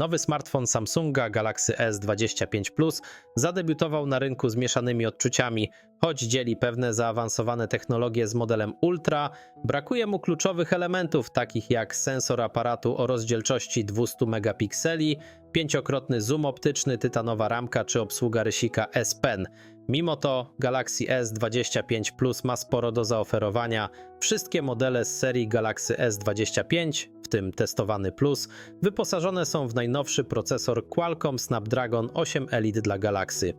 Nowy smartfon Samsunga Galaxy S25 Plus zadebiutował na rynku z mieszanymi odczuciami. Choć dzieli pewne zaawansowane technologie z modelem Ultra, brakuje mu kluczowych elementów takich jak sensor aparatu o rozdzielczości 200 megapikseli, pięciokrotny zoom optyczny, tytanowa ramka czy obsługa rysika S Pen. Mimo to Galaxy S25 Plus ma sporo do zaoferowania. Wszystkie modele z serii Galaxy S25, w tym testowany Plus, wyposażone są w najnowszy procesor Qualcomm Snapdragon 8 Elite dla Galaxy.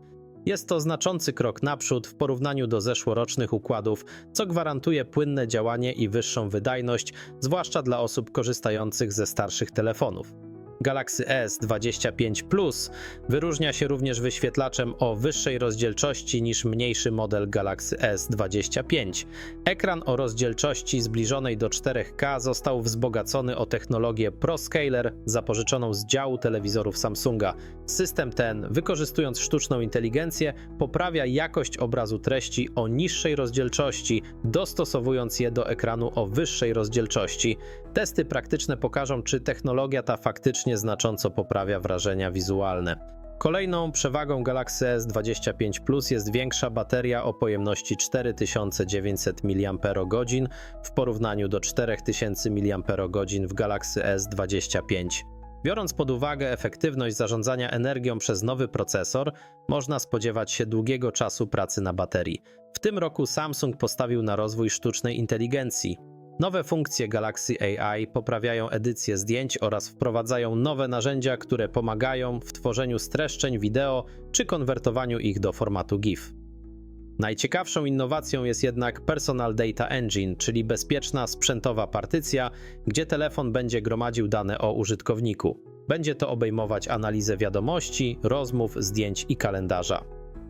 Jest to znaczący krok naprzód w porównaniu do zeszłorocznych układów, co gwarantuje płynne działanie i wyższą wydajność, zwłaszcza dla osób korzystających ze starszych telefonów. Galaxy S25 Plus wyróżnia się również wyświetlaczem o wyższej rozdzielczości niż mniejszy model Galaxy S25. Ekran o rozdzielczości zbliżonej do 4K został wzbogacony o technologię ProScaler zapożyczoną z działu telewizorów Samsunga. System ten, wykorzystując sztuczną inteligencję, poprawia jakość obrazu treści o niższej rozdzielczości, dostosowując je do ekranu o wyższej rozdzielczości. Testy praktyczne pokażą, czy technologia ta faktycznie znacząco poprawia wrażenia wizualne. Kolejną przewagą Galaxy S25 Plus jest większa bateria o pojemności 4900 mAh w porównaniu do 4000 mAh w Galaxy S25. Biorąc pod uwagę efektywność zarządzania energią przez nowy procesor, można spodziewać się długiego czasu pracy na baterii. W tym roku Samsung postawił na rozwój sztucznej inteligencji. Nowe funkcje Galaxy AI poprawiają edycję zdjęć oraz wprowadzają nowe narzędzia, które pomagają w tworzeniu streszczeń wideo czy konwertowaniu ich do formatu GIF. Najciekawszą innowacją jest jednak Personal Data Engine, czyli bezpieczna sprzętowa partycja, gdzie telefon będzie gromadził dane o użytkowniku. Będzie to obejmować analizę wiadomości, rozmów, zdjęć i kalendarza.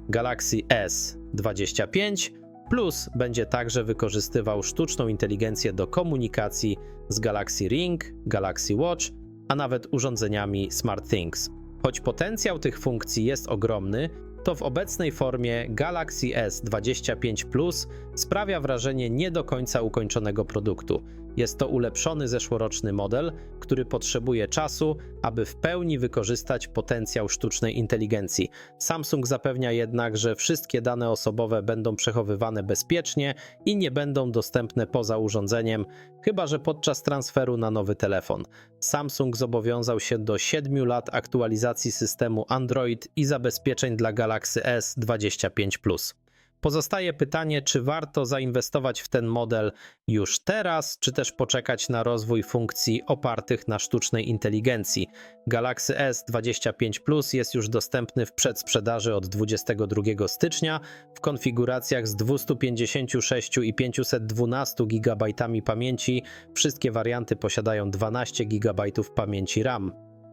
Galaxy S25 Plus będzie także wykorzystywał sztuczną inteligencję do komunikacji z Galaxy Ring, Galaxy Watch, a nawet urządzeniami SmartThings. Choć potencjał tych funkcji jest ogromny, to w obecnej formie Galaxy S25 Plus sprawia wrażenie nie do końca ukończonego produktu. Jest to ulepszony zeszłoroczny model, który potrzebuje czasu, aby w pełni wykorzystać potencjał sztucznej inteligencji. Samsung zapewnia jednak, że wszystkie dane osobowe będą przechowywane bezpiecznie i nie będą dostępne poza urządzeniem, chyba że podczas transferu na nowy telefon. Samsung zobowiązał się do 7 lat aktualizacji systemu Android i zabezpieczeń dla Galaxy S25 Plus. Pozostaje pytanie, czy warto zainwestować w ten model już teraz, czy też poczekać na rozwój funkcji opartych na sztucznej inteligencji. Galaxy S25 Plus jest już dostępny w przedsprzedaży od 22 stycznia w konfiguracjach z 256 i 512 GB pamięci. Wszystkie warianty posiadają 12 GB pamięci RAM.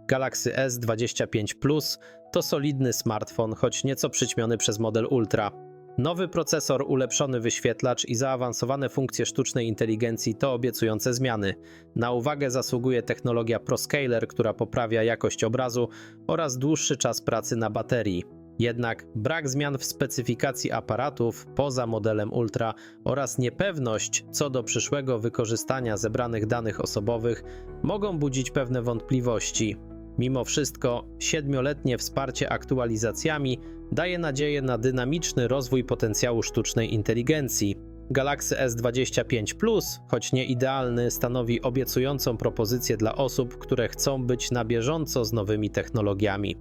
Galaxy S25 Plus to solidny smartfon, choć nieco przyćmiony przez model Ultra. Nowy procesor, ulepszony wyświetlacz i zaawansowane funkcje sztucznej inteligencji to obiecujące zmiany. Na uwagę zasługuje technologia ProScaler, która poprawia jakość obrazu oraz dłuższy czas pracy na baterii. Jednak brak zmian w specyfikacji aparatów poza modelem Ultra oraz niepewność co do przyszłego wykorzystania zebranych danych osobowych mogą budzić pewne wątpliwości. Mimo wszystko, siedmioletnie wsparcie aktualizacjami daje nadzieję na dynamiczny rozwój potencjału sztucznej inteligencji. Galaxy S25 Plus, choć nie idealny, stanowi obiecującą propozycję dla osób, które chcą być na bieżąco z nowymi technologiami.